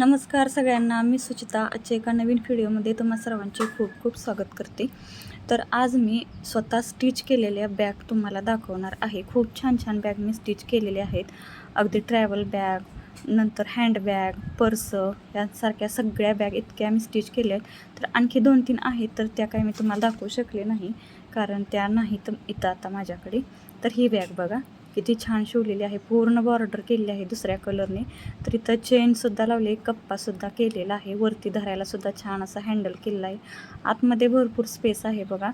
नमस्कार सगळ्यांना मी सुचिता. आजच्या एका नवीन व्हिडिओमध्ये तुम्हा सर्वांचे खूप खूप स्वागत करते. तर आज मी स्वतः स्टिच केलेल्या बॅग तुम्हाला दाखवणार आहे. खूप छान छान बॅग मी स्टिच केलेले आहेत. अगदी ट्रॅव्हल बॅग नंतर हँडबॅग पर्स यासारख्या सगळ्या बॅग इतक्या मी स्टिच केल्या आहेत. तर आणखी दोन तीन आहेत तर त्या काही मी तुम्हाला दाखवू शकले नाही कारण त्या नाहीत इथं आता माझ्याकडे. तर ही बॅग बघा. किती छान शिवलेली आहे. पूर्ण बॉर्डर केलेली आहे दुसऱ्या कलरने तर इथं चेनसुद्धा लावले कप्पासुद्धा केलेला आहे. वरती धरायलासुद्धा छान असा हँडल केलेला आहे. आतमध्ये भरपूर स्पेस आहे बघा.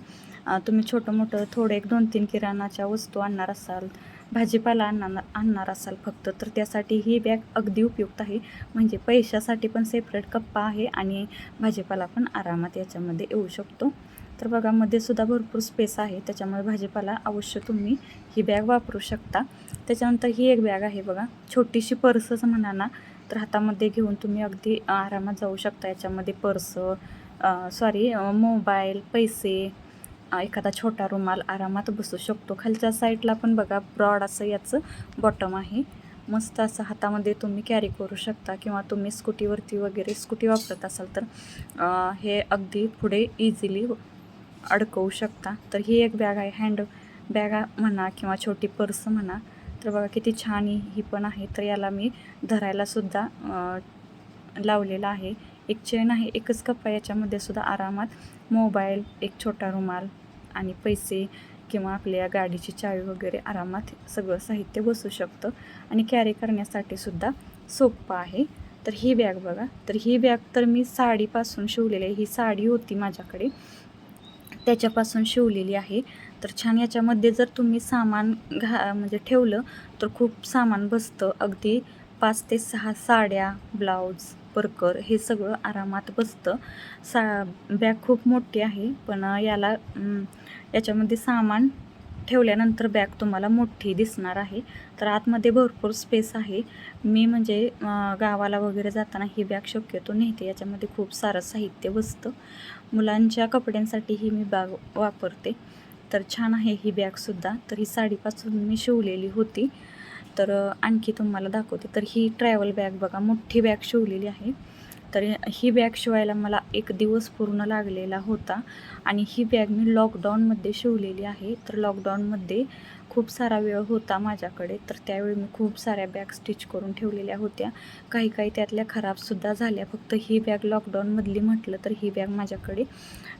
तुम्ही छोटं मोठं थोडं एक दोन तीन किराणाच्या वस्तू आणणार असाल भाजीपाला आणणार आणणार असाल फक्त तर त्यासाठी ही बॅग अगदी उपयुक्त आहे. म्हणजे पैशासाठी पण सेपरेट कप्पा आहे आणि भाजीपाला पण आरामात याच्यामध्ये येऊ शकतो. तर बघा मध्ये सुद्धा भरपूर स्पेस आहे. त्याच्यामुळे भाजीपाला अवश्य तुम्ही ही बॅग वापरू शकता. त्याच्यानंतर ही एक बॅग आहे बघा. छोटीशी पर्सच म्हणा ना तर हातामध्ये घेऊन तुम्ही अगदी आरामात जाऊ शकता. याच्यामध्ये पर्स सॉरी मोबाईल पैसे एखादा छोटा रुमाल आरामात बसू शकतो. खालच्या साईडला पण बघा ब्रॉड असं याचं बॉटम आहे. मस्त असं हातामध्ये तुम्ही कॅरी करू शकता किंवा तुम्ही स्कूटीवरती वगैरे स्कूटी वापरत असाल तर हे अगदी पुढे इझिली अडकवू शकता. तर ही एक बॅग आहे. हँड बॅग म्हणा किंवा छोटी पर्स म्हणा. तर बघा किती छान ही ही पण आहे. तर याला मी धरायला सुद्धा लावलेला आहे. एक चेन आहे. एकच कप्पा याच्यामध्ये सुद्धा आरामात मोबाईल एक छोटा रुमाल आणि पैसे किंवा आपल्या गाडीची चावी वगैरे आरामात सगळं साहित्य बसू शकतं. आणि कॅरी करण्यासाठी सुद्धा सोपं आहे. तर ही बॅग बघा. तर ही बॅग तर मी साडीपासून शिवलेली आहे. ही साडी होती माझ्याकडे. त्याच्यापासून शिवलेली आहे. तर छान याच्यामध्ये जर तुम्ही सामान घा म्हणजे ठेवलं तर खूप सामान बसतं. अगदी पाच ते सहा साड्या ब्लाऊज परकर हे सगळं आरामात बसतं. सा बॅग खूप मोठी आहे पण याला याच्यामध्ये सामान ठेवल्यानंतर बॅग तुम्हाला मोठी दिसणार आहे. तर आतमध्ये भरपूर स्पेस आहे. मी म्हणजे गावाला वगैरे जाताना ही बॅग शक्यतो नेते. याच्यामध्ये खूप सारं साहित्य बसतं. मुलांच्या कपड्यांसाठीही मी बॅग वापरते. तर छान आहे ही बॅगसुद्धा तर ही साडीपासून मी शिवलेली होती. तर आणखी तुम्हाला दाखवते. तर ही ट्रॅव्हल बॅग बघा मोठी बॅग शिवलेली आहे. तर ही बॅग शिवायला मला एक दिवस पूर्ण लागलेला होता. आणि ही बॅग मी लॉकडाऊनमध्ये शिवलेली आहे. तर लॉकडाऊनमध्ये खूप सारा वेळ होता माझ्याकडे. तर त्यावेळी मी खूप साऱ्या बॅग स्टिच करून ठेवलेल्या होत्या. काही काही त्यातल्या खराबसुद्धा झाल्या. फक्त ही बॅग लॉकडाऊनमधली म्हटलं तर ही बॅग माझ्याकडे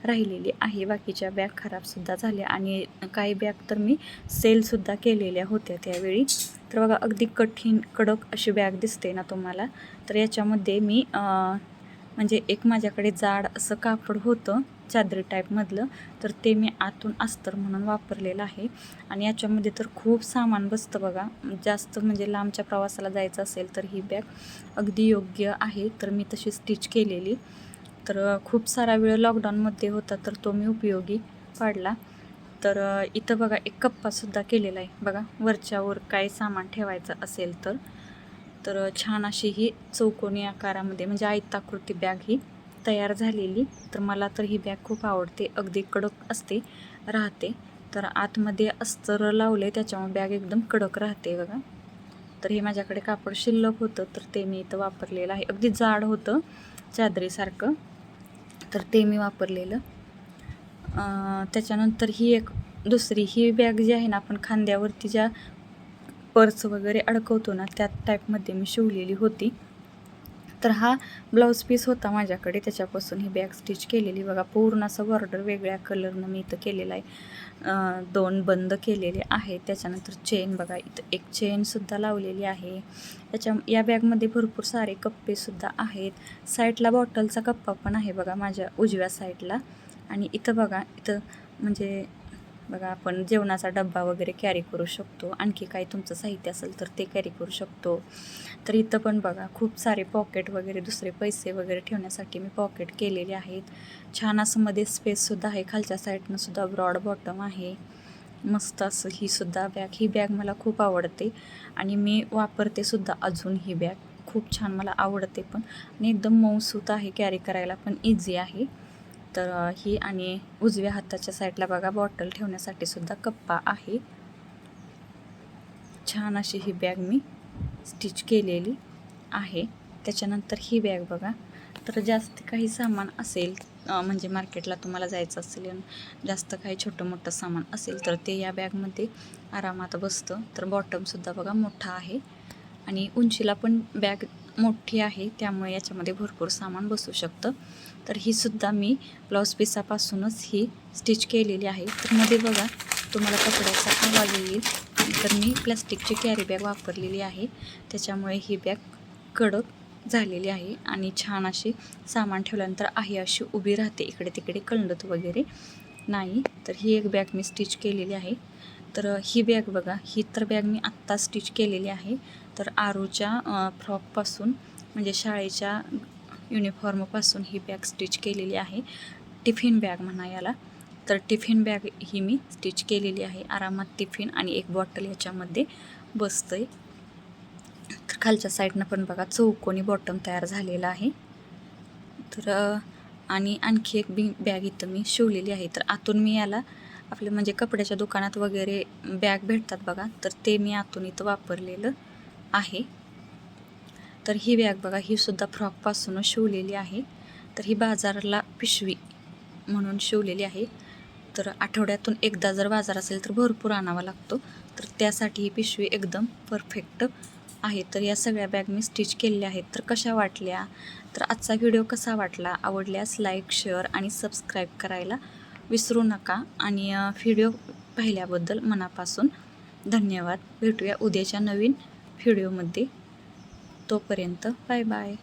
राहिलेली आहे. बाकीच्या बॅग खराबसुद्धा झाल्या. आणि काही बॅग तर मी सेलसुद्धा केलेल्या होत्या त्यावेळी. तर बघा अगदी कठीण कडक अशी बॅग दिसते ना तुम्हाला. तर याच्यामध्ये मी म्हणजे एक माझ्याकडे जाड असं कापड होतं चादरी टाईपमधलं तर ते मी आतून अस्तर म्हणून वापरलेलं आहे. आणि याच्यामध्ये तर खूप सामान बसतं बघा. जास्त म्हणजे लांबच्या प्रवासाला जायचं असेल तर ही बॅग अगदी योग्य आहे. तर मी तशी स्टिच केलेली. तर खूप सारा वेळ लॉकडाऊनमध्ये होता तर तो मी उपयोगी पाडला. तर इथं बघा एक कप्पासुद्धा केलेला आहे. बघा वरच्यावर काय सामान ठेवायचं असेल तर. तर छान अशी ही चौकोनी आकारामध्ये म्हणजे आयताकृती बॅग ही तयार झालेली. तर मला तर ही बॅग खूप आवडते. अगदी कडक असते राहते. तर आतमध्ये अस्तर लावले त्याच्यामुळे बॅग एकदम कडक राहते बघा. तर हे माझ्याकडे कापड शिल्लक होतं तर ते मी इथं वापरलेलं आहे. अगदी जाड होतं चादरीसारखं. तर ते मी वापरलेलं. त्याच्यानंतर ही एक दुसरी ही बॅग जी आहे ना आपण खांद्यावरती ज्या पर्स वगैरे अडकवतो ना त्या टाईपमध्ये मी शिवलेली होती. तर हा ब्लाऊज पीस होता माझ्याकडे त्याच्यापासून ही बॅग स्टिच केलेली. बघा पूर्ण असं बॉर्डर वेगळ्या कलरनं मी इथं केलेला आहे. दोन बंद केलेले आहे त्याच्यानंतर चेन बघा इथं एक चेनसुद्धा लावलेली आहे. त्याच्या या बॅगमध्ये भरपूर सारे कप्पेसुद्धा आहेत. साईडला बॉटलचा कप्पा पण आहे बघा माझ्या उजव्या साईडला आणि इथं बघा इथं म्हणजे बघा आपण जेवणाचा डब्बा वगैरे कॅरी करू शकतो. आणखी काही तुमचं साहित्य असेल तर ते कॅरी करू शकतो. तर इथं पण बघा खूप सारे पॉकेट वगैरे दुसरे पैसे वगैरे ठेवण्यासाठी मी पॉकेट केलेले आहेत. छान असं मध्ये स्पेससुद्धा आहे. खालच्या साईडनं सुद्धा ब्रॉड बॉटम आहे. मस्त असं ही सुद्धा बॅग ही बॅग मला खूप आवडते. आणि मी वापरते सुद्धा अजून ही बॅग खूप छान मला आवडते पण. आणि एकदम मऊसूत आहे कॅरी करायला पण इझी आहे. तर ही आणि उजव्या हाताच्या साईडला बघा बॉटल ठेवण्यासाठी सुद्धा कप्पा आहे. छान अशी ही बॅग मी स्टिच केलेली आहे. त्याच्यानंतर ही बॅग बघा. तर जास्त काही सामान असेल म्हणजे मार्केटला तुम्हाला जायचं असेल आणि जास्त काही छोटं मोठं सामान असेल तर ते या बॅगमध्ये आरामात बसतं. तर बॉटमसुद्धा बघा मोठा आहे आणि उंचीला पण बॅग मोठी आहे त्यामुळे याच्यामध्ये भरपूर सामान बसू शकतं. तर ही सुद्धा मी ब्लाऊज पिसापासूनच ही स्टिच केलेली आहे. तर मध्ये बघा तुम्हाला कपड्याचा आवाज येईल. तर मी प्लास्टिकची कॅरी बॅग वापरलेली आहे. त्याच्यामुळे ही बॅग कडक झालेली आहे आणि छान अशी सामान ठेवल्यानंतर आहे अशी उभी राहते इकडे तिकडे कळंडत वगैरे नाही. तर ही एक बॅग मी स्टिच केलेली आहे. तर ही बॅग बघा ही तर बॅग मी आत्ता स्टिच केलेली आहे. तर आरूच्या फ्रॉकपासून म्हणजे शाळेच्या युनिफॉर्मपासून ही बॅग स्टिच केलेली आहे. टिफिन बॅग म्हणा याला. तर टिफिन बॅग ही मी स्टिच केलेली आहे. आरामात टिफिन आणि एक बॉटल याच्यामध्ये बसतं आहे तर खालच्या साईडनं पण बघा चौकोनी बॉटम तयार झालेला आहे. तर आणि आणखी एक बी बॅग इथं मी शिवलेली आहे. तर आतून मी याला आपले म्हणजे कपड्याच्या दुकानात वगैरे बॅग भेटतात बघा. तर ते मी आतून इथं वापरलेलं आहे. तर ही बॅग बघा ही सुद्धा फ्रॉकपासून शिवलेली आहे. तर ही बाजाराला पिशवी म्हणून शिवलेली आहे. तर आठवड्यातून एकदा जर बाजार असेल तर भरपूर आणावा लागतो. तर त्यासाठी ही पिशवी एकदम परफेक्ट आहे. तर या सगळ्या बॅग मी स्टिच केलेल्या आहेत. तर कशा वाटल्या? तर आजचा व्हिडिओ कसा वाटला? आवडल्यास लाईक शेअर आणि सबस्क्राईब करायला विसरू नका. आणि व्हिडिओ पाहिल्याबद्दल मनापासून धन्यवाद. भेटूया उद्याच्या नवीन व्हिडिओमध्ये. तोपर्यंत बाय बाय.